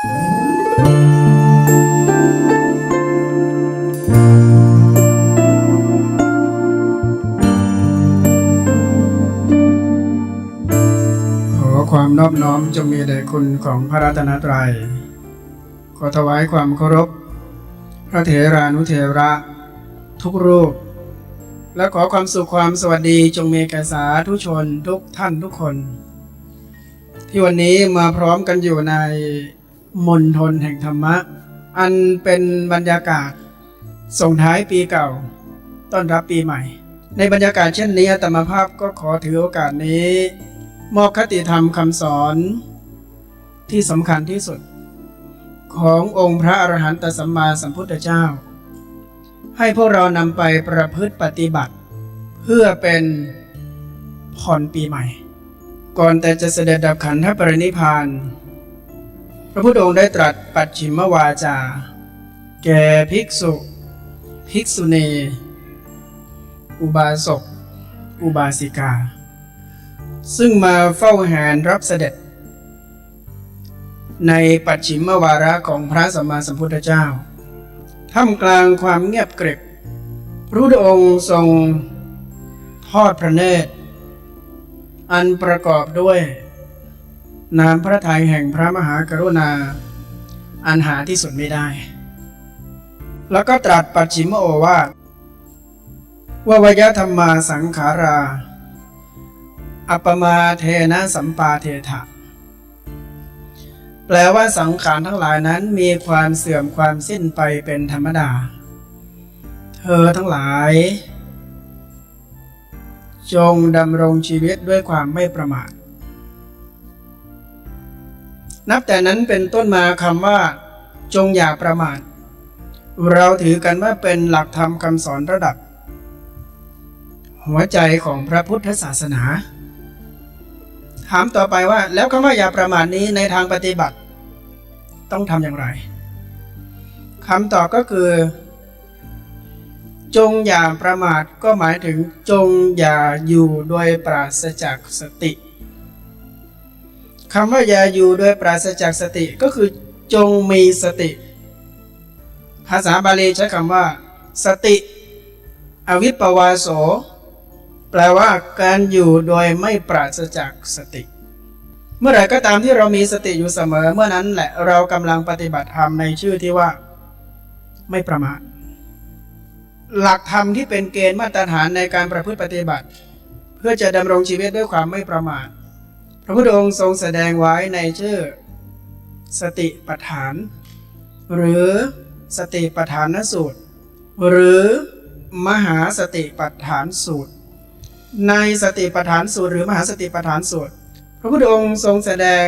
ขอความนอบน้อมจงมีแด่คุณของพระรัตนตรัย ขอถวายความเคารพ พระเถรานุเถระ ทุกรูป และขอความสุขความสวัสดีจงมีแก่สาธุชนทุกท่านทุกคน ที่วันนี้มาพร้อมกันอยู่ใน มณฑลแห่งธรรมะ อันเป็นบรรยากาศ ส่งท้ายปีเก่า ต้อนรับปีใหม่ ในบรรยากาศเช่นนี้อาตมภาพก็ขอถือโอกาสนี้ มอบคติธรรมคำสอน ที่สำคัญที่สุด ขององค์พระอรหันตสัมมาสัมพุทธเจ้า ให้พวกเรานำไปประพฤติปฏิบัติ เพื่อเป็นพรปีใหม่ ก่อนแต่จะเสด็จดับขันธปรินิพาน พระพุทธองค์ได้ตรัสปัจฉิมวาจา แก่ภิกษุ ภิกษุณี อุบาสก อุบาสิกา ซึ่งมาเฝ้าแหนรับเสด็จ ในปัจฉิมวาระของพระสัมมาสัมพุทธเจ้า ท่ามกลางความเงียบเกริบพระพุทธองค์ทรงทอดพระเนตร อันประกอบด้วย น้ำพระทัยแห่งพระมหากรุณา อันหาที่สุดไม่ได้ แล้วก็ตรัสปัจฉิมโอวาทว่าวยธรรมาสังขารา อัปปมาเทนะสัมปาเทถะแปลว่าสังขารทั้งหลายนั้นมีความเสื่อมความสิ้นไปเป็นธรรมดา เธอทั้งหลาย จงดำรงชีวิตด้วยความไม่ประมาท นับแต่นั้นเป็นต้นมาคำว่า จงอย่าประมาท เราถือกันว่าเป็นหลักธรรมคำสอนระดับ หัวใจของพระพุทธศาสนา ถามต่อไปว่าแล้วคำว่าอย่าประมาทนี้ในทางปฏิบัติ ต้องทำอย่างไรคำตอบก็คือ จงอย่าประมาทก็หมายถึงจงอย่าอยู่โดยปราศจากสติ คำว่าอย่าอยู่โดยปราศจากสติก็คือจงมีสติ ภาษาบาลีใช้คำว่า สติ อวิปปวาโส แปลว่าการอยู่โดยไม่ปราศจากสติ เมื่อไหร่ก็ตามที่เรามีสติอยู่เสมอเมื่อนั้นแหละเรากำลังปฏิบัติธรรมในชื่อที่ว่า ไม่ประมาทหลักธรรมที่เป็นเกณฑ์มาตรฐานในการประพฤติปฏิบัติ เพื่อจะดำรงชีวิตด้วยความไม่ประมาท พระพุทธองค์ทรงแสดงไว้ในชื่อ สติปัฏฐาน หรือสติปัฏฐานสูตร หรือมหาสติปัฏฐานสูตร ในสติปัฏฐานสูตร หรือมหาสติปัฏฐานสูตร พระพุทธองค์ทรงแสดง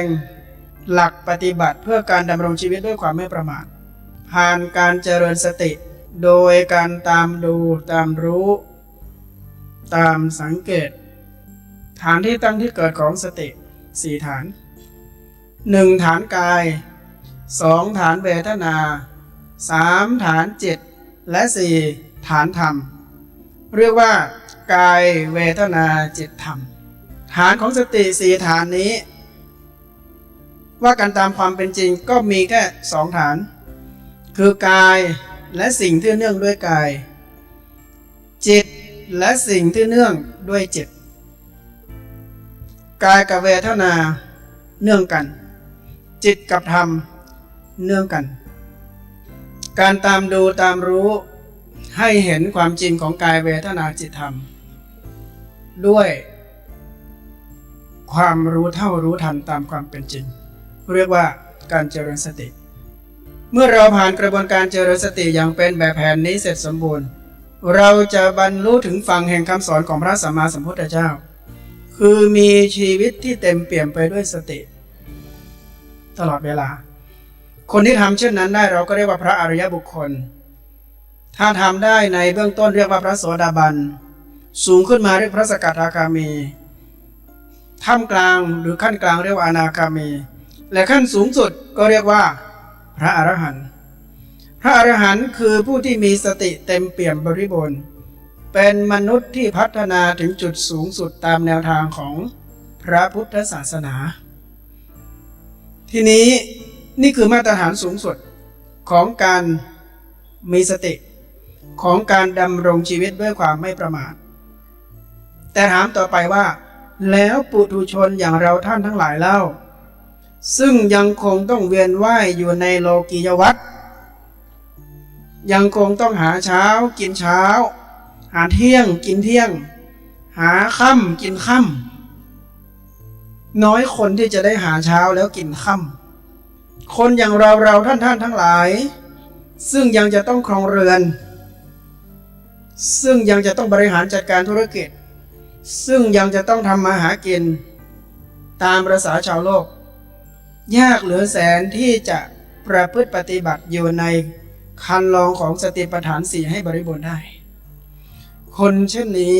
หลักปฏิบัติเพื่อการดำรงชีวิตด้วยความไม่ประมาทผ่านการเจริญสติ โดยการตามดูตามรู้ ตามสังเกต ฐานที่ตั้งที่เกิดของสติ สี่ฐาน 1. ฐานกาย 2. ฐานเวทนา 3. ฐานจิต และ 4. ฐานธรรม เรียกว่ากายเวทนาจิตธรรม ฐานของสติสี่ฐานนี้ ว่ากันตามความเป็นจริงก็มีแค่สองฐาน คือกายและสิ่งที่เนื่องด้วยกาย จิตและสิ่งที่เนื่องด้วยจิต กายกับเวทนาเนื่องกัน จิตกับธรรมเนื่องกัน การตามดูตามรู้ให้เห็นความจริงของกายเวทนาจิตธรรม ด้วย ความรู้เท่ารู้ทันตามความเป็นจริง เรียกว่าการเจริญสติ เมื่อเราผ่านกระบวนการเจริญสติอย่างเป็นแบบแผนนี้เสร็จสมบูรณ์ เราจะบรรลุถึงฝั่งแห่งคำสอนของพระสัมมาสัมพุทธเจ้า คือมีชีวิตที่เต็มเปี่ยมไปด้วยสติ ตลอดเวลา คนที่ทำเช่นนั้นได้เราก็เรียกว่าพระอริยบุคคล ถ้าทำได้ในเบื้องต้นเรียกว่าพระโสดาบัน สูงขึ้นมาเรียกพระสกทาคามีท่ามกลางหรือขั้นกลางเรียกว่าอนาคามี และขั้นสูงสุดก็เรียกว่า พระอรหันต์พระอรหันต์คือผู้ที่มีสติเต็มเปี่ยมบริบูรณ์ เป็นมนุษย์ที่พัฒนาถึงจุดสูงสุดตามแนวทางของพระพุทธศาสนา ทีนี้นี่คือมาตรฐานสูงสุดของการมีสติของการดำรงชีวิตด้วยความไม่ประมาท แต่ถามต่อไปว่า แล้วปุถุชนอย่างเราท่านทั้งหลายเล่า ซึ่งยังคงต้องเวียนว่ายอยู่ในโลกียวัฏยังคงต้องหาเช้ากินเช้า หาเที่ยงกินเที่ยง หาค่ำกินค่ำน้อยคนที่จะได้หาเช้าแล้วกินค่ำคนอย่างเราเราท่านท่านทั้งหลาย ซึ่งยังจะต้องครองเรือน ซึ่งยังจะต้องบริหารจัดการธุรกิจ ซึ่งยังจะต้องทำมาหากิน ตามประษาชาวโลก ยากเหลือแสนที่จะประพฤติปฏิบัติอยู่ในคันลองของสติปัฏฐานสี่ให้บริบูรณ์ได้ คนเช่นนี้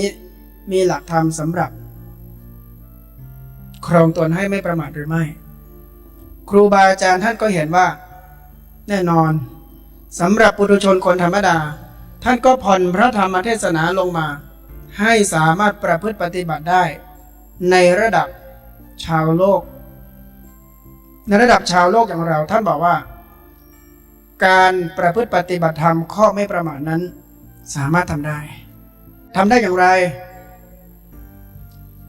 มีหลักธรรมสำหรับ ครองตนให้ไม่ประมาทหรือไม่ ครูบาอาจารย์ท่านก็เห็นว่า แน่นอนสำหรับปุถุชนคนธรรมดา ท่านก็ผ่อนพระธรรมเทศนาลงมา ให้สามารถประพฤติปฏิบัติได้ ในระดับชาวโลก ในระดับชาวโลกอย่างเราท่านบอกว่า การประพฤติปฏิบัติธรรมข้อไม่ประมาทนั้นสามารถทำได้ ทำได้อย่างไร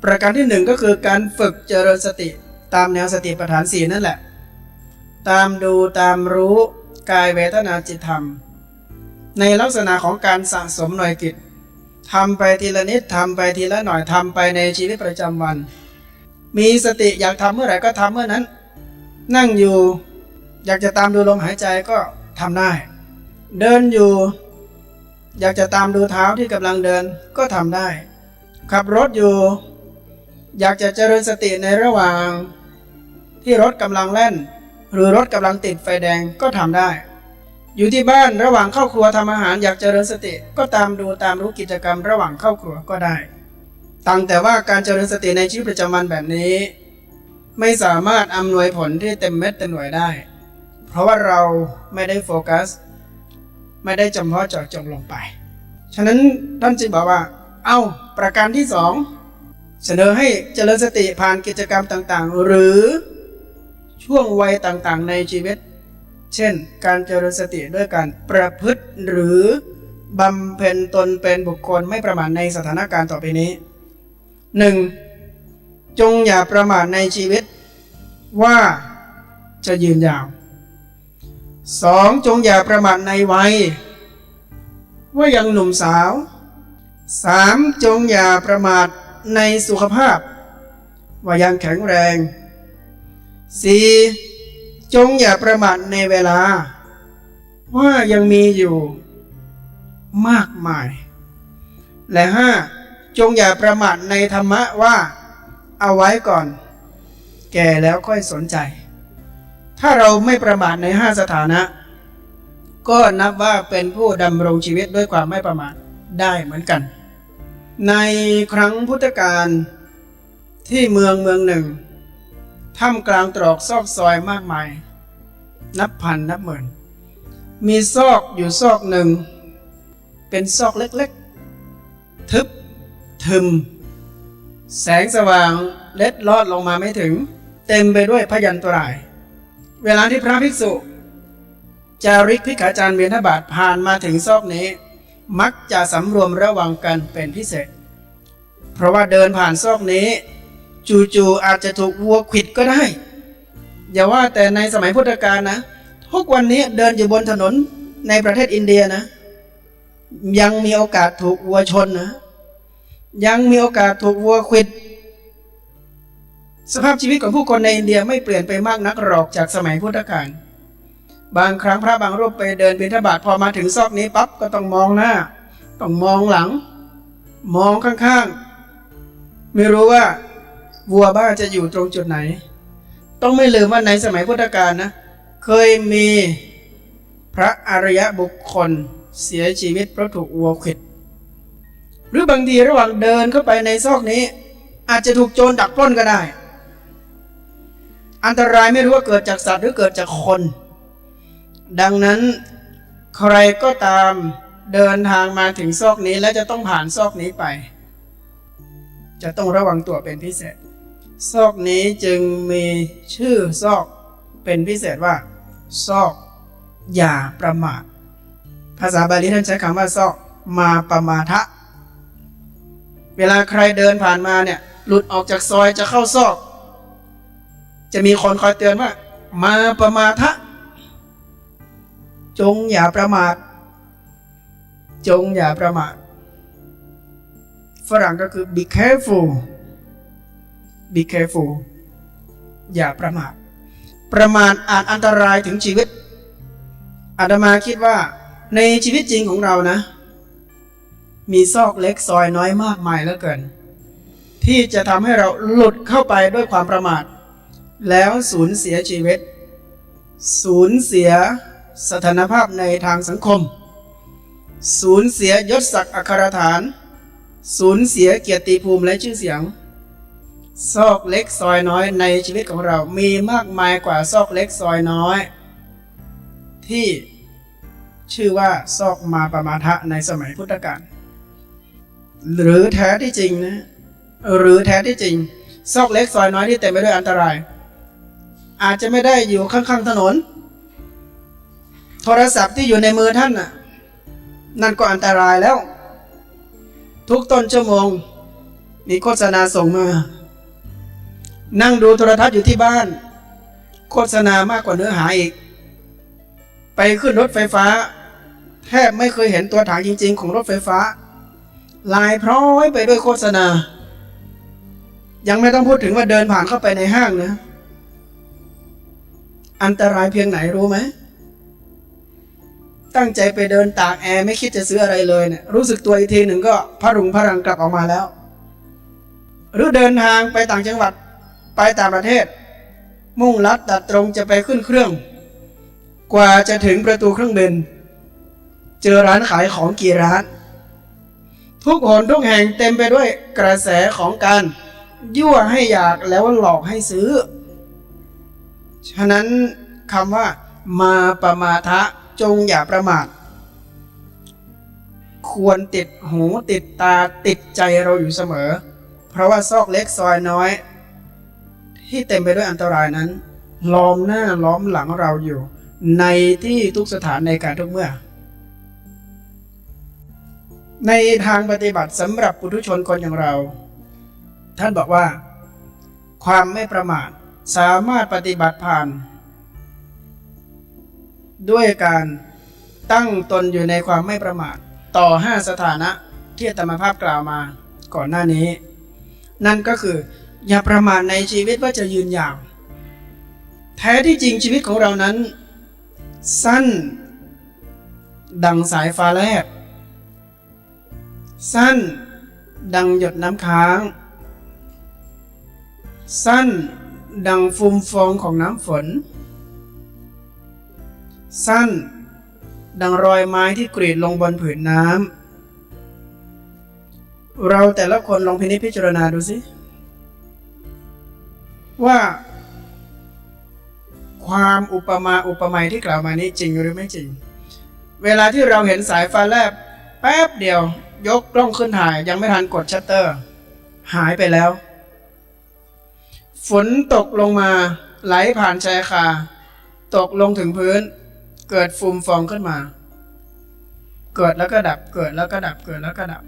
ประการที่หนึ่งก็คือการฝึกเจริญสติตามแนวสติปัฏฐานสี่นั่นแหละ ตามดูตามรู้กายเวทนาจิตธรรม ในลักษณะของการสะสมหน่วยกิจทำไปทีละนิดทำไปทีละหน่อยทำไปในชีวิตประจำวัน มีสติอยากทำเมื่อไหร่ก็ทำเมื่อนั้น นั่งอยู่อยากจะตามดูลมหายใจก็ทำได้ เดินอยู่ อยากจะตามดูเท้าที่กำลังเดินก็ทำได้ ขับรถอยู่ อยากจะเจริญสติในระหว่าง ที่รถกำลังแล่น หรือรถกำลังติดไฟแดงก็ทำได้ อยู่ที่บ้านระหว่างเข้าครัวทำอาหารอยากเจริญสติก็ตามดูตามรู้กิจกรรมระหว่างเข้าครัวก็ได้ตั้งแต่ว่าการเจริญสติในชีวิตประจำวันแบบนี้ ไม่สามารถอำนวยผลที่เต็มเม็ดเต็มหน่วยได้ เพราะว่าเราไม่ได้โฟกัส ไม่ได้จำเพาะเจาะจงลงไป ฉะนั้นท่านจึงบอกว่า เอาประการที่สองเสนอให้เจริญสติผ่านกิจกรรมต่างๆ หรือช่วงวัยต่างๆ ในชีวิต เช่น การเจริญสติด้วยการประพฤติหรือบำเพ็ญตนเป็นบุคคลไม่ประมาทในสถานการณ์ต่อไปนี้ 1. จงอย่าประมาทในชีวิตว่าจะยืนยาว 2. จงอย่าประมาทในวัย ว่ายังหนุ่มสาว 3. จงอย่าประมาทในสุขภาพ ว่ายังแข็งแรง 4. จงอย่าประมาทในเวลา ว่ายังมีอยู่มากมาย และ 5. จงอย่าประมาทในธรรมะว่า เอาไว้ก่อน แก่แล้วค่อยสนใจ ถ้าเราไม่ประมาทใน5สถานะ ก็นับว่าเป็นผู้ดำรงชีวิตด้วยความไม่ประมาทได้เหมือนกัน ในครั้งพุทธกาลที่เมืองเมืองหนึ่งท่ามกลางตรอกซอกซอยมากมาย นับพันนับหมื่น มีซอกอยู่ซอกหนึ่ง เป็นซอกเล็กๆ ทึบทึม แสงสว่างเล็ดลอดลงมาไม่ถึง เต็มไปด้วยพยันตราย เวลาที่พระภิกษุจาริกพิกาจารย์เวียนบาทผ่านมาถึงซอกนี้ มักจะสำรวมระวังกันเป็นพิเศษ เพราะว่าเดินผ่านซอกนี้ จู่ๆอาจจะถูกวัวขิดก็ได้ อย่าว่าแต่ในสมัยพุทธกาลนะทุกวันนี้เดินอยู่บนถนนในประเทศอินเดียนะ ยังมีโอกาสถูกวัวชนนะ ยังมีโอกาสถูกวัวขิด สภาพชีวิตของผู้คนในอินเดียไม่เปลี่ยนไปมากนักหรอกจากสมัยพุทธกาล บางครั้งพระบางรูปไปเดินบิณฑบาตพอมาถึงซอกนี้ปั๊บก็ต้องมองหน้า ต้องมองหลัง มองข้างๆ ไม่รู้ว่าวัวบ้าจะอยู่ตรงจุดไหน ต้องไม่ลืมว่าในสมัยพุทธกาลนะ เคยมีพระอริยบุคคลเสียชีวิตเพราะถูกวัวขิด หรือบางทีระหว่างเดินเข้าไปในซอกนี้ อาจจะถูกโจรดักปล้นก็ได้ อันตรายไม่รู้ว่าเกิดจากสัตว์หรือเกิดจากคน ดังนั้นใครก็ตามเดินทางมาถึงซอกนี้และจะต้องผ่านซอกนี้ไป จะต้องระวังตัวเป็นพิเศษ ซอกนี้จึงมีชื่อซอกเป็นพิเศษว่า ซอกอย่าประมาท ภาษาบาลีท่านใช้คำว่าซอกมาประมาทะ เวลาใครเดินผ่านมาเนี่ยหลุดออกจากซอยจะเข้าซอก จะมีคนคอยเตือนว่า มาประมาทะ จงอย่าประมาท จงอย่าประมาท ฝรั่งก็คือ be careful be careful อย่าประมาท ประมาทอาจอันตรายถึงชีวิต อาตมาคิดว่า ในชีวิตจริงของเรานะ มีซอกเล็กซอยน้อยมากมายเหลือเกิน ที่จะทำให้เราหลุดเข้าไปด้วยความประมาท แล้วสูญเสียชีวิต สูญเสียสถานภาพในทางสังคม สูญเสียยศศักดิ์อัครฐาน สูญเสียเกียรติภูมิและชื่อเสียง ซอกเล็กซอยน้อยในชีวิตของเรามีมากมายกว่าซอกเล็กซอยน้อย ที่ชื่อว่าซอกมาประมาทะในสมัยพุทธกาลหรือแท้ที่จริงนะหรือแท้ที่จริง ซอกเล็กซอยน้อยที่เต็มไปด้วยอันตราย อาจจะไม่ได้อยู่ข้างๆถนน โทรศัพท์ที่อยู่ในมือท่านน่ะนั่นก็อันตรายแล้ว ทุกต้นชั่วโมง มีโฆษณาส่งมา นั่งดูโทรทัศน์อยู่ที่บ้าน โฆษณามากกว่าเนื้อหาอีก ไปขึ้นรถไฟฟ้า แทบไม่เคยเห็นตัวถังจริง ๆ ของรถไฟฟ้า ลายพร้อยไปด้วยโฆษณา ยังไม่ต้องพูดถึงว่าเดินผ่านเข้าไปในห้างนะ อันตรายเพียงไหนรู้ไหมตั้งใจไปเดินตากแอร์ไม่คิดจะซื้ออะไรเลยเนี่ยรู้สึกตัวอีกทีหนึ่งก็พรุงพรังกลับออกมาแล้ว หรือเดินทางไปต่างจังหวัดไปต่างประเทศ มุ่งลัดตัดตรงจะไปขึ้นเครื่อง กว่าจะถึงประตูเครื่องบิน เจอร้านขายของกี่ร้าน ทุกหนทุกแห่งเต็มไปด้วยกระแสของการยั่วให้อยากแล้วหลอกให้ซื้อ ฉะนั้นคำว่า มาประมาทะจงอย่าประมาท ควรติดหูติดตาติดใจเราอยู่เสมอ เพราะว่าซอกเล็กซอยน้อย ที่เต็มไปด้วยอันตรายนั้น ล้อมหน้าล้อมหลังเราอยู่ ในที่ทุกสถานในการทุกเมื่อ ในทางปฏิบัติสำหรับปุถุชนคนอย่างเรา ท่านบอกว่า ความไม่ประมาท สามารถปฏิบัติผ่าน ด้วยการตั้งตนอยู่ในความไม่ประมาทต่อห้าสถานะที่อาตมภาพกล่าวมาก่อนหน้านี้ นั่นก็คือ อย่าประมาทในชีวิตว่าจะยืนยาว แท้ที่จริงชีวิตของเรานั้น สั้น ดังสายฟ้าแลบสั้น ดังหยดน้ำค้าง สั้น ดังฟุมฟองของน้ำฝน สั้น ดังรอยไม้ที่กรีดลงบนผืนน้ำ เราแต่ละคนลองพินิจพิจารณาดูสิ ว่า ความอุปมาอุปไมยที่กล่าวมานี้จริงหรือไม่จริง เวลาที่เราเห็นสายฟ้าแลบแป๊บเดียวยกกล้องขึ้นถ่ายยังไม่ทันกดชัตเตอร์ หายไปแล้ว ฝนตกลงมาไหลผ่านชายคา ตกลงถึงพื้น เกิดฟูมฟองขึ้นมา เกิดแล้วก็ดับเกิดแล้วก็ดับเกิดแล้วก็ดับ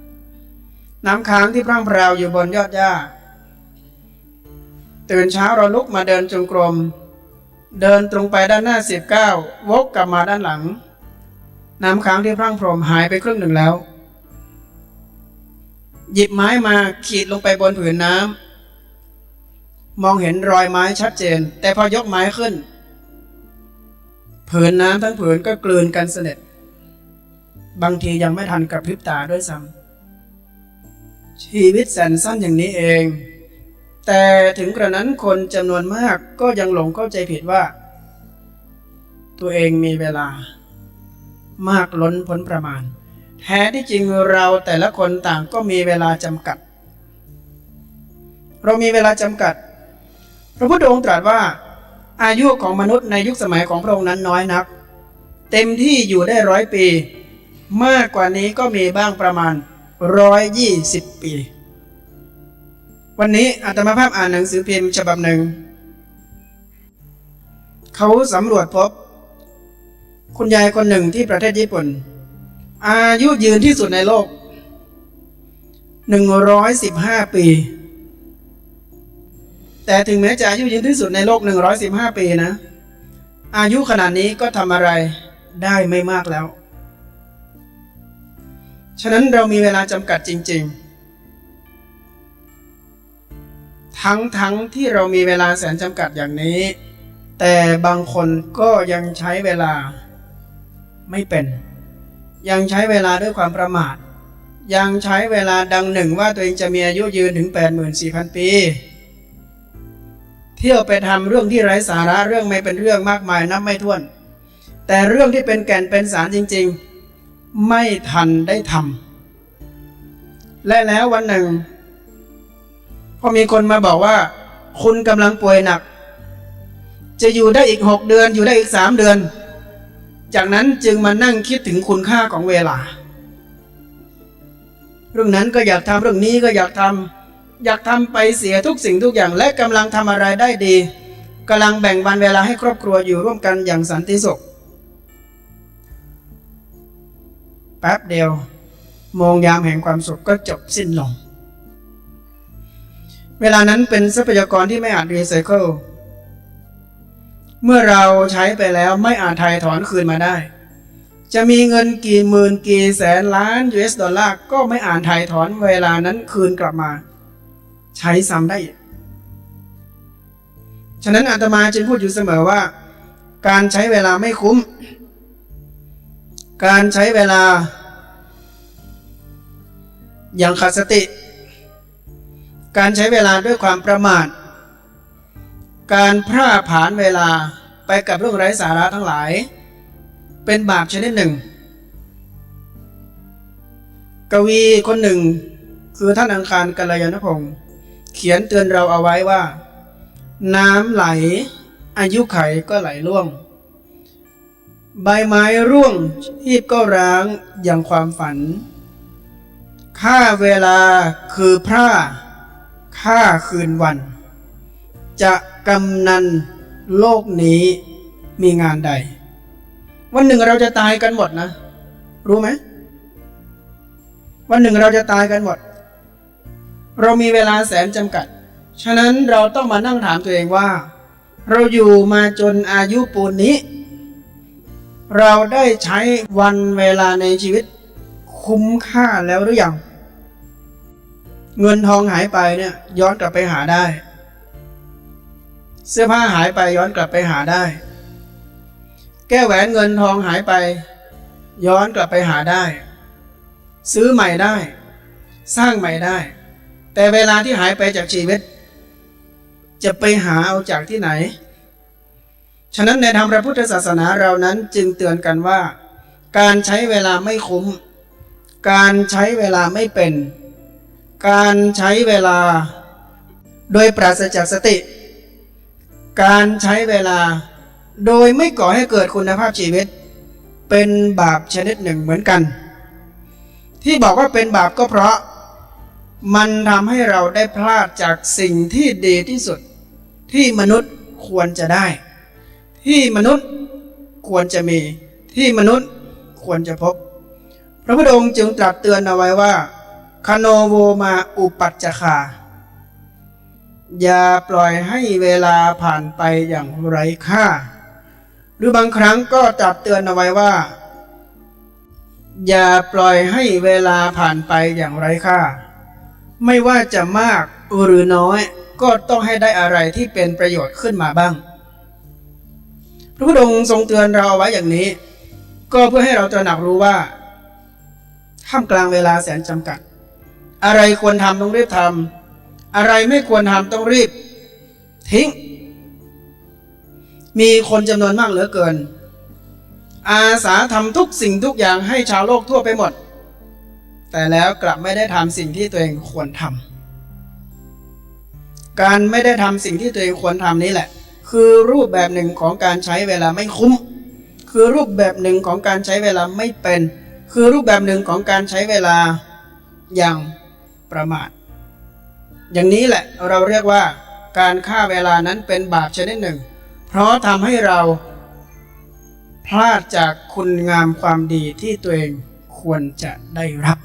น้ำค้างที่พร่างพราวอยู่บนยอดหญ้า ตื่นเช้าเราลุกมาเดินจงกรม เดินตรงไปด้านหน้าสิบเก้าวกกลับมาด้านหลัง น้ำค้างที่พร่างพรมหายไปครึ่งหนึ่งแล้ว หยิบไม้มาขีดลงไปบนผืนน้ำ มองเห็นรอยไม้ชัดเจน แต่พอยกไม้ขึ้นผืนน้ำทั้งผืนก็กลืนกันสนิทบางทียังไม่ทันกระพริบตาด้วยซ้ำชีวิตแสนสั้นอย่างนี้เอง แต่ถึงกระนั้นคนจำนวนมากก็ยังหลงเข้าใจผิดว่า ตัวเองมีเวลา มากล้นพ้นประมาณ แท้ที่จริงเราแต่ละคนต่างก็มีเวลาจำกัด เรามีเวลาจำกัด พระพุทธองค์ตรัสว่า อายุของมนุษย์ในยุคสมัยของพระองค์นั้นน้อยนัก เต็มที่อยู่ได้ร้อยปี มากกว่านี้ก็มีบ้างประมาณร้อยยี่สิบปี วันนี้อาตมาภาพอ่านหนังสือพิมพ์ฉบับหนึ่ง เขาสำรวจพบ คุณยายคนหนึ่งที่ประเทศญี่ปุ่น อายุยืนที่สุดในโลก115ปี แต่ถึงแม้จะอายุยืนที่สุดในโลก 115 ปีนะ อายุขนาดนี้ก็ทำอะไรได้ไม่มากแล้ว ฉะนั้นเรามีเวลาจำกัดจริง ๆ ทั้งทั้งที่เรามีเวลาแสนจำกัดอย่างนี้ แต่บางคนก็ยังใช้เวลาไม่เป็น ยังใช้เวลาด้วยความประมาท ยังใช้เวลาดังหนึ่งว่าตัวเองจะมีอายุยืนถึง 84,000 ปี ที่ยวไปทำเรื่องที่ไร้สาระเรื่องไม่เป็นเรื่องมากมายนับไม่ถ้วน แต่เรื่องที่เป็นแก่นเป็นสารจริง ๆ ไม่ทันได้ทำและแล้ววันหนึ่งพอมีคนมาบอกว่า คุณกำลังป่วยหนัก จะอยู่ได้อีกหกเดือนอยู่ได้อีกสามเดือน จากนั้นจึงมานั่งคิดถึงคุณค่าของเวลา เรื่องนั้นก็อยากทำเรื่องนี้ก็อยากทำ อยากทำไปเสียทุกสิ่งทุกอย่างและกำลังทำอะไรได้ดีกำลังแบ่งวันเวลาให้ครอบครัวอยู่ร่วมกันอย่างสันติสุขแป๊บเดียวโมงยามแห่งความสุขก็จบสิ้นลง เวลานั้นเป็นทรัพยากรที่ไม่อาจรีไซเคิลเมื่อเราใช้ไปแล้วไม่อาจไถ่ายถอนคืนมาได้ จะมีเงินกี่หมื่นกี่แสนล้าน US ดอลลาร์ก็ไม่อาจไถ่ายถอนเวลานั้นคืนกลับมา ใช้ซ้ำได้ ฉะนั้นอาตมาจึงพูดอยู่เสมอว่า การใช้เวลาไม่คุ้ม การใช้เวลา อย่างขาดสติ การใช้เวลาด้วยความประมาท การพร่าผานเวลาไปกับเรื่องไร้สาระทั้งหลาย เป็นบาปชนิดหนึ่ง กวีคนหนึ่งคือท่านอังคารกัลยาณพงศ์ เขียนเตือนเราเอาไว้ว่า น้ำไหล อายุไขก็ไหลล่วง ใบไม้ร่วงชีพก็ร้างอย่างความฝัน ค่าเวลาคือพร่าค่าคืนวัน จะกำนันโลกนี้มีงานใด วันหนึ่งเราจะตายกันหมดนะ รู้ไหมวันหนึ่งเราจะตายกันหมด เรามีเวลาแสนจำกัด ฉะนั้นเราต้องมานั่งถามตัวเองว่า เราอยู่มาจนอายุปูนนี้ เราได้ใช้วันเวลาในชีวิต คุ้มค่าแล้วหรือยัง เงินทองหายไปเนี่ยย้อนกลับไปหาได้ เสื้อผ้าหายไปย้อนกลับไปหาได้ แก้วแหวนเงินทองหายไป ย้อนกลับไปหาได้ ซื้อใหม่ได้ สร้างใหม่ได้ แต่เวลาที่หายไปจากชีวิต จะไปหาเอาจากที่ไหน ฉะนั้นในธรรมพระพุทธศาสนาเรานั้นจึงเตือนกันว่า การใช้เวลาไม่คุ้ม การใช้เวลาไม่เป็น การใช้เวลา โดยปราศจากสติ การใช้เวลา โดยไม่ก่อให้เกิดคุณภาพชีวิต เป็นบาปชนิดหนึ่งเหมือนกัน ที่บอกว่าเป็นบาปก็เพราะ มันทำให้เราได้พลาดจากสิ่งที่ดีที่สุด ที่มนุษย์ควรจะได้ ที่มนุษย์ควรจะมี ที่มนุษย์ควรจะพบ พระพุทธองค์จึงตรัสเตือนเอาไว้ว่าคโนโวมาอุปัจจคา อย่าปล่อยให้เวลาผ่านไปอย่างไร้ค่า หรือบางครั้งก็ตรัสเตือนเอาไว้ว่า อย่าปล่อยให้เวลาผ่านไปอย่างไร้ค่า ไม่ว่าจะมากหรือน้อยก็ต้องให้ได้อะไรที่เป็นประโยชน์ขึ้นมาบ้าง พระพุทธองค์ทรงเตือนเราไว้อย่างนี้ ก็เพื่อให้เราตระหนักรู้ว่าท่ามกลางเวลาแสนจำกัด อะไรควรทำต้องรีบทำอะไรไม่ควรทำต้องรีบ ทิ้ง มีคนจำนวนมากเหลือเกิน อาสาทำทุกสิ่งทุกอย่างให้ชาวโลกทั่วไปหมด แต่แล้วกลับไม่ได้ทำสิ่งที่ตัวเองควรทำการไม่ได้ทำสิ่งที่ตัวเองควรทำนี้แหละ คือรูปแบบหนึ่งของการใช้เวลาไม่คุ้ม คือรูปแบบหนึ่งของการใช้เวลาไม่เป็น คือรูปแบบหนึ่งของการใช้เวลาอย่างประมาท อย่างนี้แหละเราเรียกว่าการฆ่าเวลานั้นเป็นบาปชนิดหนึ่ง เพราะทำให้เราพลาดจากคุณงามความดีที่ตัวเองควรจะได้รับ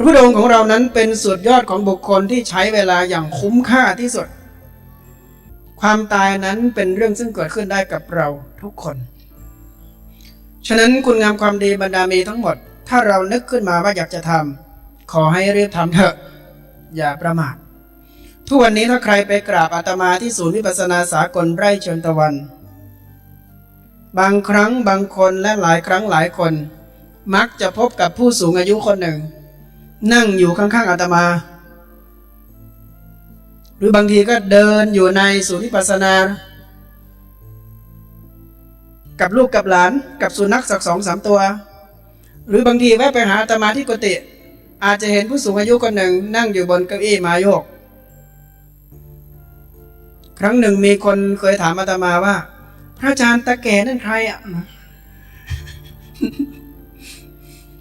ระพุทธองค์ของเรานั้นเป็นสุดยอดของบุคคลที่ใช้เวลาอย่างคุ้มค่าที่สุด ความตายนั้นเป็นเรื่องซึ่งเกิดขึ้นได้กับเราทุกคน ฉะนั้นคุณงามความดีบรรดามีทั้งหมด ถ้าเรานึกขึ้นมาว่าอยากจะทำขอให้รีบทำเถอะ อย่าประมาททุกวันนี้ถ้าใครไปกราบอาตมาที่ศูนย์วิปัสสนาสากลไร่เชิญตะวัน บางครั้งบางคนและหลายครั้งหลายคน มักจะพบกับผู้สูงอายุคนหนึ่ง นั่งอยู่ข้างๆอาตมา หรือบางทีก็เดินอยู่ในศูนย์วิปัสสนา กับลูกกับหลานกับสุนัขสักสองสามตัว หรือบางทีแวะไปหาอาตมาที่กุฏิอาจจะเห็นผู้สูงอายุคนหนึ่งนั่งอยู่บนเก้าอี้ม้โยก ครั้งหนึ่งมีคนเคยถามอาตมาว่า พระอาจารย์ตาแก่นั่นใครอะ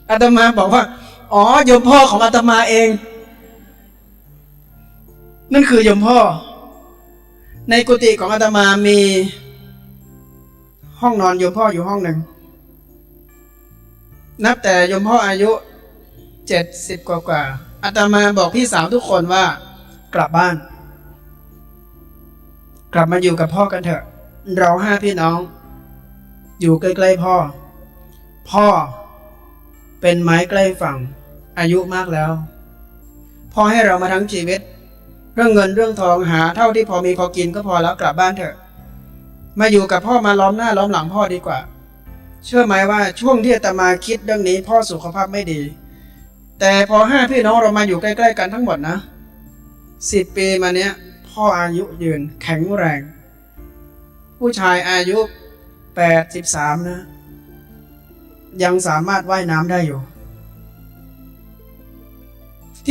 อาตมาบอกว่า อ๋อโยมพ่อของอาตมาเอง นั่นคือโยมพ่อ ในกุฏิของอาตมามี ห้องนอนโยมพ่ออยู่ห้องหนึ่ง นับแต่โยมพ่ออายุเจ็ดสิบกว่ากว่าอาตมาบอกพี่สาวทุกคนว่า กลับบ้าน กลับมาอยู่กับพ่อกันเถอะ เราห้าพี่น้อง อยู่ใกล้ๆพ่อ พ่อเป็นไม้ใกล้ฝั่ง อายุมากแล้ว พอให้เรามาทั้งชีวิต เรื่องเงินเรื่องทองหาเท่าที่พอมีพอกินก็พอแล้วกลับบ้านเถอะ มาอยู่กับพ่อมาล้อมหน้าล้อมหลังพ่อดีกว่า เชื่อไหมว่าช่วงที่อาตมาคิดเรื่องนี้พ่อสุขภาพไม่ดี แต่พอห้าพี่น้องเรามาอยู่ใกล้ ๆ กันทั้งหมดนะสิบปีมาเนี้ย พ่ออายุยืนแข็งแรง ผู้ชายอายุแปดสิบสามนะ ยังสามารถว่ายน้ำได้อยู่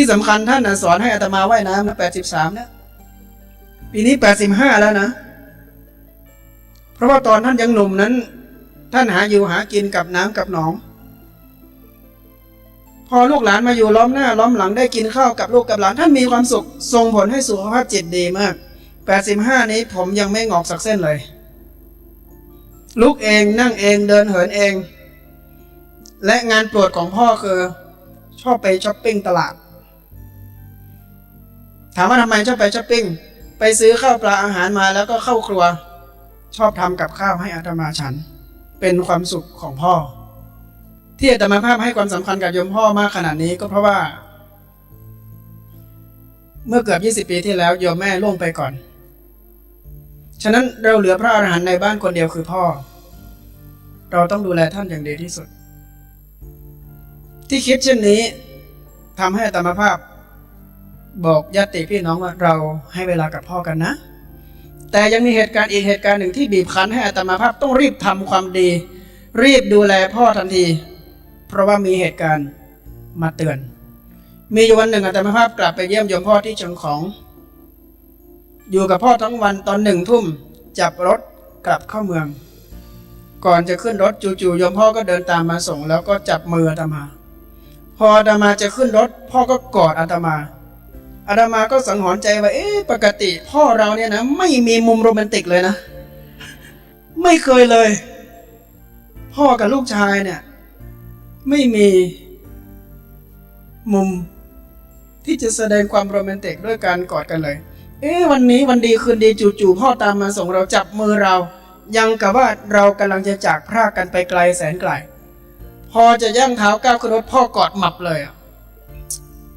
ที่สำคัญท่านสอนให้อาตมาว่ายน้ำนะแปดสิบสามนะปีนี้แปดสิบห้าแล้วนะ เพราะว่าตอนท่านยังหนุ่มนั้น ท่านหาอยู่หากินกับน้ำกับหนอง พอลูกหลานมาอยู่ล้อมหน้า ล้อมหลังได้กินข้าวกับลูกกับหลานท่านมีความสุขส่งผลให้สุขภาพจิตดีมาก85นี้ผมยังไม่งอกสักเส้นเลย ลุกเองนั่งเองเดินเหินเอง และงานโปรดของพ่อคือ ชอบไปช้อปปิ้งตลาด ถามว่าทำไมชอบไปช้อปปิ้งไปซื้อข้าวปลาอาหารมาแล้วก็เข้าครัว ชอบทำกับข้าวให้อาตมาฉัน เป็นความสุขของพ่อ ที่อาตมาภาพให้ความสำคัญกับโยมพ่อมากขนาดนี้ก็เพราะว่า เมื่อเกือบ 20 ปีที่แล้วโยมแม่ล่วงไปก่อน ฉะนั้นเราเหลือพระอรหันต์ในบ้านคนเดียวคือพ่อ เราต้องดูแลท่านอย่างดีที่สุด ที่คิดเช่นนี้ทำให้อาตมาภาพ บอกญาติพี่น้องว่าเราให้เวลากับพ่อกันนะ แต่ยังมีเหตุการณ์อีกเหตุการณ์หนึ่งที่บีบคั้นให้อาตมาภาพต้องรีบทำความดี รีบดูแลพ่อทันที เพราะว่ามีเหตุการณ์มาเตือน มีอยู่วันหนึ่งอาตมาภาพกลับไปเยี่ยมโยมพ่อที่เชียงของ อยู่กับพ่อทั้งวันตอนหนึ่งทุ่มจับรถกลับเข้าเมือง ก่อนจะขึ้นรถจู่ๆโยมพ่อก็เดินตามมาส่ง แล้วก็จับมืออาตมา พออาตมาจะขึ้นรถ พ่อก็กอดอาตมา อาตมาก็สังหรณ์ใจว่า เอ๊ะปกติพ่อเราเนี่ยนะไม่มีมุมโรแมนติกเลยนะ ไม่เคยเลย พ่อกับลูกชายเนี่ย ไม่มีมุมที่จะแสดงความโรแมนติกด้วยการกอดกันเลย เอ๊ะวันนี้วันดีคืนดีจู่ๆพ่อตามมาส่งเราจับมือเรา ยังกับว่าเรากำลังจะจากพรากกันไปไกลแสนไกล พอจะย่างเท้าก้าวขึ้นรถพ่อกอดหมับเลยอะ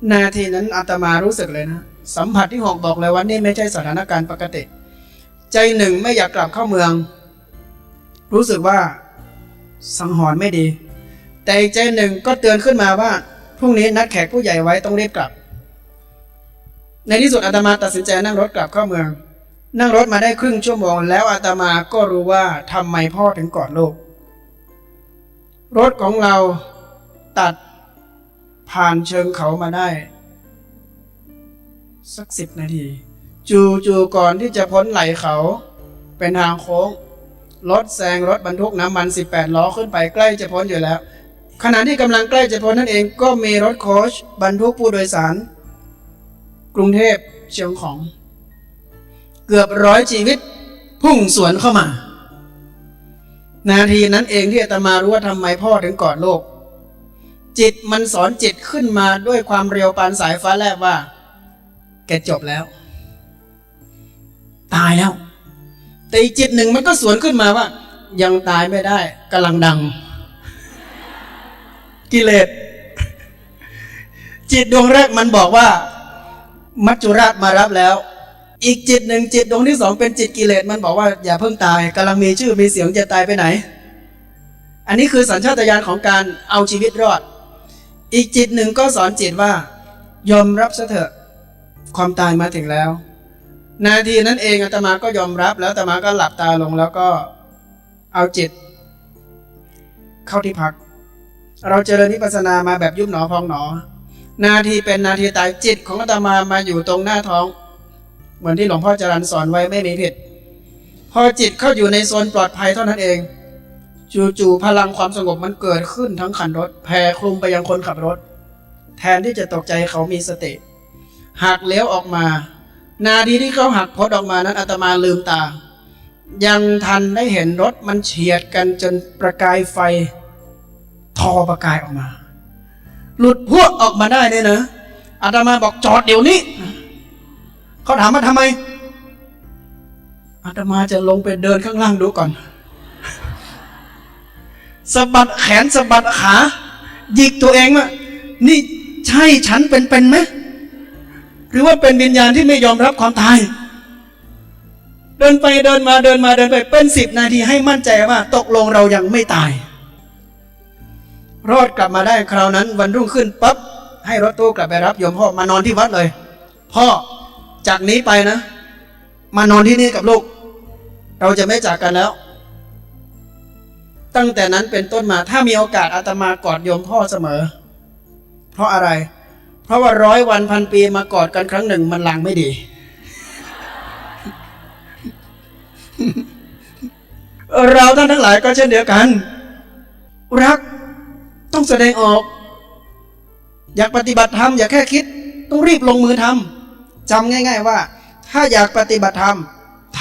นาทีนั้นอาตมารู้สึกเลยนะ สัมผัสที่หกบอกเลยว่านี่ไม่ใช่สถานการณ์ปกติ ใจหนึ่งไม่อยากกลับเข้าเมือง รู้สึกว่าสังหรณ์ไม่ดี แต่อีกใจหนึ่งก็เตือนขึ้นมาว่าพรุ่งนี้นัดแขกผู้ใหญ่ไว้ต้องรีบกลับ ในที่สุดอาตมาตัดสินใจนั่งรถกลับเข้าเมือง นั่งรถมาได้ครึ่งชั่วโมง แล้วอาตมาก็รู้ว่าทำไมพ่อถึงกอดลูกรถของเราตัด ผ่านเชิงเขามาได้ สักสิบนาที จู่ๆก่อนที่จะพ้นไหลเขา เป็นทางโค้งรถแซงรถบรรทุกน้ำมัน 18 ล้อขึ้นไปใกล้จะพ้นอยู่แล้ว ขณะที่กำลังใกล้จะพ้นนั่นเองก็มีรถโคชบรรทุกผู้โดยสาร กรุงเทพเชียงของ เกือบร้อยชีวิต พุ่งสวนเข้ามา นาทีนั้นเองที่อาตมารู้ว่าทำไมพ่อถึงกอดโลก จิตมันสอนจิตขึ้นมาด้วยความเร็วปานสายฟ้าแลบว่า แกจบแล้ว ตายแล้ว แต่อีกจิตหนึ่งมันก็สวนขึ้นมาว่า ยังตายไม่ได้กำลังดัง กิเลสจิตดวงแรกมันบอกว่า มัจจุราชมารับแล้ว อีกจิตหนึ่งจิตดวงที่สองเป็นจิตกิเลสมันบอกว่า อย่าเพิ่งตายกำลังมีชื่อมีเสียงจะตายไปไหน อันนี้คือสัญชาตญาณของการเอาชีวิตรอด อีกจิตหนึ่งก็สอนจิตว่า ยอมรับซะเถอะความตายมาถึงแล้ว นาทีนั้นเองอาตมาก็ยอมรับแล้วอาตมาก็หลับตาลงแล้วก็เอาจิต เข้าที่พัก เราเจริญวิปัสสนามาแบบยุบหนอพองหนอ นาทีเป็นนาทีตายจิตของอาตมามาอยู่ตรงหน้าท้อง เหมือนที่หลวงพ่อจรันสอนไว้ไม่มีผิด พอจิตเข้าอยู่ในโซนปลอดภัยเท่านั้นเอง จู่ๆพลังความสงบมันเกิดขึ้นทั้งคันรถแผ่คลุมไปยังคนขับรถ แทนที่จะตกใจเขามีสติหักเลี้ยวออกมา นาทีที่เขาหักพ้นออกมานั้นอาตมาลืมตา ยังทันได้เห็นรถมันเฉียดกันจนประกายไฟ ทอประกายออกมา หลุดพวกออกมาได้เนี่ยนะอาตมาบอกจอดเดี๋ยวนี้ เขาถามมาทำไมอาตมาจะลงไปเดินข้างล่างดูก่อน สะบัดแขนสะบัดขาหยิกตัวเองว่านี่ใช่ฉันเป็นเป็นไหมหรือว่าเป็นวิญญาณที่ไม่ยอมรับความตาย เดินไปเดินมาเดินมาเดินไป เป็นสิบนาทีให้มั่นใจว่า ตกลงเรายังไม่ตาย รอดกลับมาได้คราวนั้น วันรุ่งขึ้นปั๊บให้รถตู้กลับไปรับโยมพ่อมานอนที่วัดเลย พ่อจากนี้ไปนะ มานอนที่นี่กับลูก เราจะไม่จากกันแล้ว ตั้งแต่นั้นเป็นต้นมาถ้ามีโอกาสอาตมากอดโยมพ่อเสมอ เพราะอะไร เพราะว่าร้อยวันพันปีมากอดกันครั้งหนึ่งมันลางไม่ดี เราท่านทั้งหลายก็เช่นเดียวกัน รักต้องแสดงออก อยากปฏิบัติธรรมอย่าแค่คิด ต้องรีบลงมือทำจำง่าย ๆว่า ถ้าอยากปฏิบัติธรรม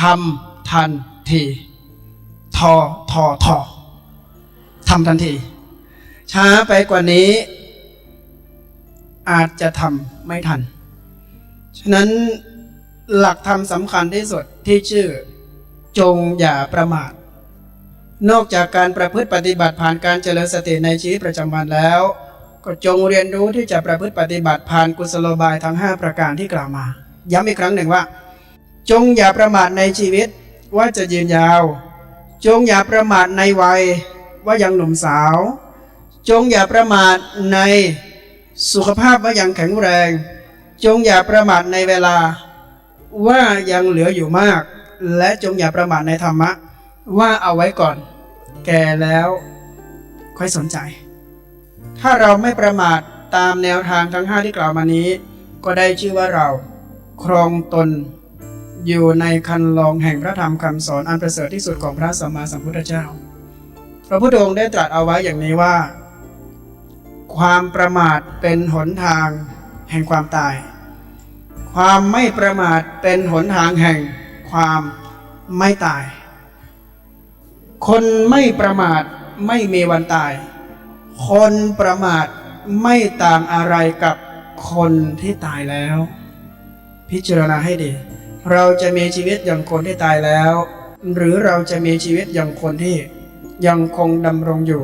ทำทันทีทอ ทอ ทอ ทำทันที ช้าไปกว่านี้ อาจจะทำไม่ทัน ฉะนั้นหลักธรรมสำคัญที่สุดที่ชื่อ จงอย่าประมาท นอกจากการประพฤติปฏิบัติผ่านการเจริญสติในชีวิตประจำวันแล้ว ก็จงเรียนรู้ที่จะประพฤติปฏิบัติผ่านกุศโลบายทั้ง 5 ประการที่กล่าวมา ย้ำอีกครั้งหนึ่งว่า จงอย่าประมาทในชีวิตว่าจะยืนยาว จงอย่าประมาทในวัย ว่ายังหนุ่มสาว จงอย่าประมาทในสุขภาพว่ายังแข็งแรง จงอย่าประมาทในเวลา ว่ายังเหลืออยู่มาก และจงอย่าประมาทในธรรมะ ว่าเอาไว้ก่อน แก่แล้วค่อยสนใจ ถ้าเราไม่ประมาทตามแนวทางทั้งห้าที่กล่าวมานี้ ก็ได้ชื่อว่าเราครองตนอยู่ในคันลองแห่งพระธรรมคำสอนอันประเสริฐที่สุดของพระสัมมาสัมพุทธเจ้า พระพุทธองค์ได้ตรัสเอาไว้อย่างนี้ว่า ความประมาทเป็นหนทางแห่งความตาย ความไม่ประมาทเป็นหนทางแห่งความไม่ตาย คนไม่ประมาทไม่มีวันตาย คนประมาทไม่ต่างอะไรกับคนที่ตายแล้ว พิจารณาให้ดี เราจะมีชีวิตอย่างคนที่ตายแล้ว หรือเราจะมีชีวิตอย่างคนที่ ยังคงดำรงอยู่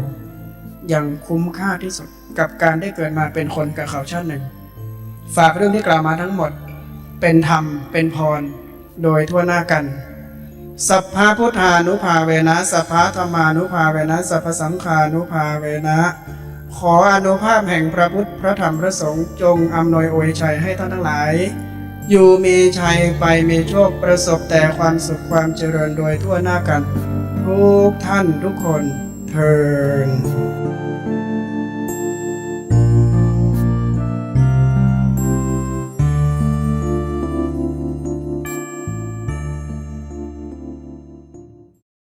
อย่างคุ้มค่าที่สุดกับการได้เกิดมาเป็นคนกับเขาชาติหนึ่ง ฝากเรื่องที่กล่าวมาทั้งหมด เป็นธรรมเป็นพร โดยทั่วหน้ากัน สัพพะพุทธานุภาเวนะ สัพพะธรรมานุภาเวนะ สัพพสังฆานุภาเวนะ ขออนุภาพแห่งพระพุทธพระธรรมพระสงฆ์จงอำนวยอวยชัยให้ท่านทั้งหลาย อยู่มีชัยไปมีโชคประสบแต่ความสุขความเจริญโดยทั่วหน้ากัน ทุกท่านทุกคนเทิน